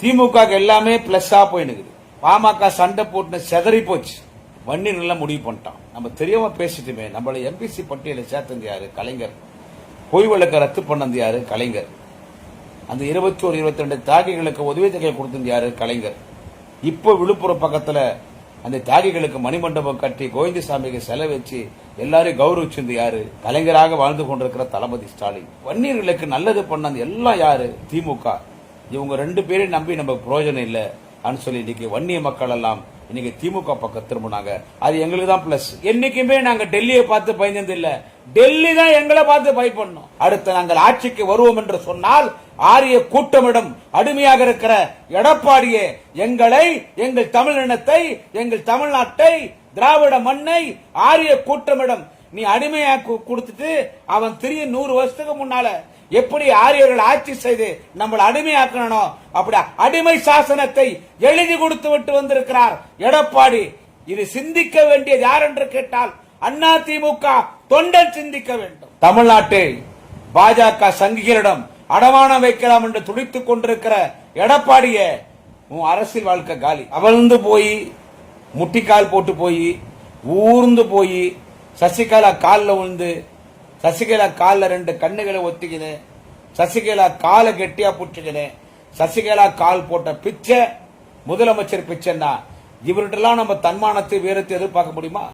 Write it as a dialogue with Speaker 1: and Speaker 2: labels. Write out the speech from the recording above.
Speaker 1: திமுக எல்லாமே பிளஸ்ஸா போயினுக்குது. பாமக சண்டை போட்டு செதறி போச்சு. வன்னியர் நல்லா முடிவு பண்ணிட்டான். நம்ம தெரியாம பேசிட்டுமே நம்மள எம்பிசி பட்டியலை சேர்த்தது யாரு? கலைஞர். பொய் வழக்க ரத்து பண்ணது யாரு? கலைஞர். அந்த இருபத்தி ஒரு இருபத்தி ரெண்டு தியாகிகளுக்கு உதவி தொகை கொடுத்தது யாரு? கலைஞர். இப்போ விழுப்புரம் பக்கத்துல அந்த தியாகிகளுக்கு மணிமண்டபம் கட்டி கோவிந்தசாமிக்கு செலவு வச்சு எல்லாரையும் கௌரவிச்சது யாரு? கலைஞராக வாழ்ந்து கொண்டிருக்கிற தளபதி ஸ்டாலின். வன்னியர்களுக்கு நல்லது பண்ணது எல்லாம் யாரு? திமுக. இவங்க ரெண்டு பேரையும் நம்பி நம்ம பிரயோஜனம் இல்லை அப்படின்னு சொல்லி இன்னைக்கு வன்னிய மக்கள் எல்லாம் இன்னைக்கு திமுக பக்கம் திரும்பினாங்க. அது எங்களுக்கு தான் பிளஸ் என்னைக்குமே நாங்க டெல்லியை பார்த்து பயந்தது இல்ல. டெல்லி தான் எங்களை பார்த்து பயப்படணும். அடுத்து நாங்கள் ஆட்சிக்கு வருவோம் என்று சொன்னால் ஆரிய கூட்டமிடம் அடிமையாக இருக்கிற எடப்பாடியே எங்களை எங்கள் தமிழினத்தை எங்கள் தமிழ்நாட்டை திராவிட மண்ணை ஆரிய கூட்டமிடம் நீ அடிமையா கொடுத்துட்டு அவன் திரிய நூறு வருஷத்துக்கு முன்னால எப்படி ஆரியர்கள் ஆட்சி செய்து நம்மளை அடிமையாக்கணும் அப்படி அடிமை சாசனத்தை எழுதி கொடுத்து விட்டு வந்திருக்கிறார் எடப்பாடி. இது சிந்திக்க வேண்டியது யார் என்று கேட்டால் அண்ணா திமுக தொண்டர் சிந்திக்க வேண்டும். தமிழ்நாட்டை பாஜக சங்கிகளிடம் அடமானம் வைக்கலாம் என்று துடித்துக் கொண்டிருக்கிற எடப்பாடிய உன் அரசியல் வாழ்க்கை காலி. அவழ்ந்து போய் முட்டிக்கால் போட்டு போய் ஊர்ந்து போய் சசிகலா காலில் விழுந்து சசிகலா காலில் ரெண்டு கண்ணுகளை ஒத்திக்கிது சசிகலா காலை கெட்டியா புடிச்சுக்கிது சசிகலா கால் போட்ட பிச்சை முதலமைச்சர் பிச்சைன்னா இவர்கிட்டலாம் நம்ம தன்மானத்தை வீரத்தை எதிர்பார்க்க முடியுமா?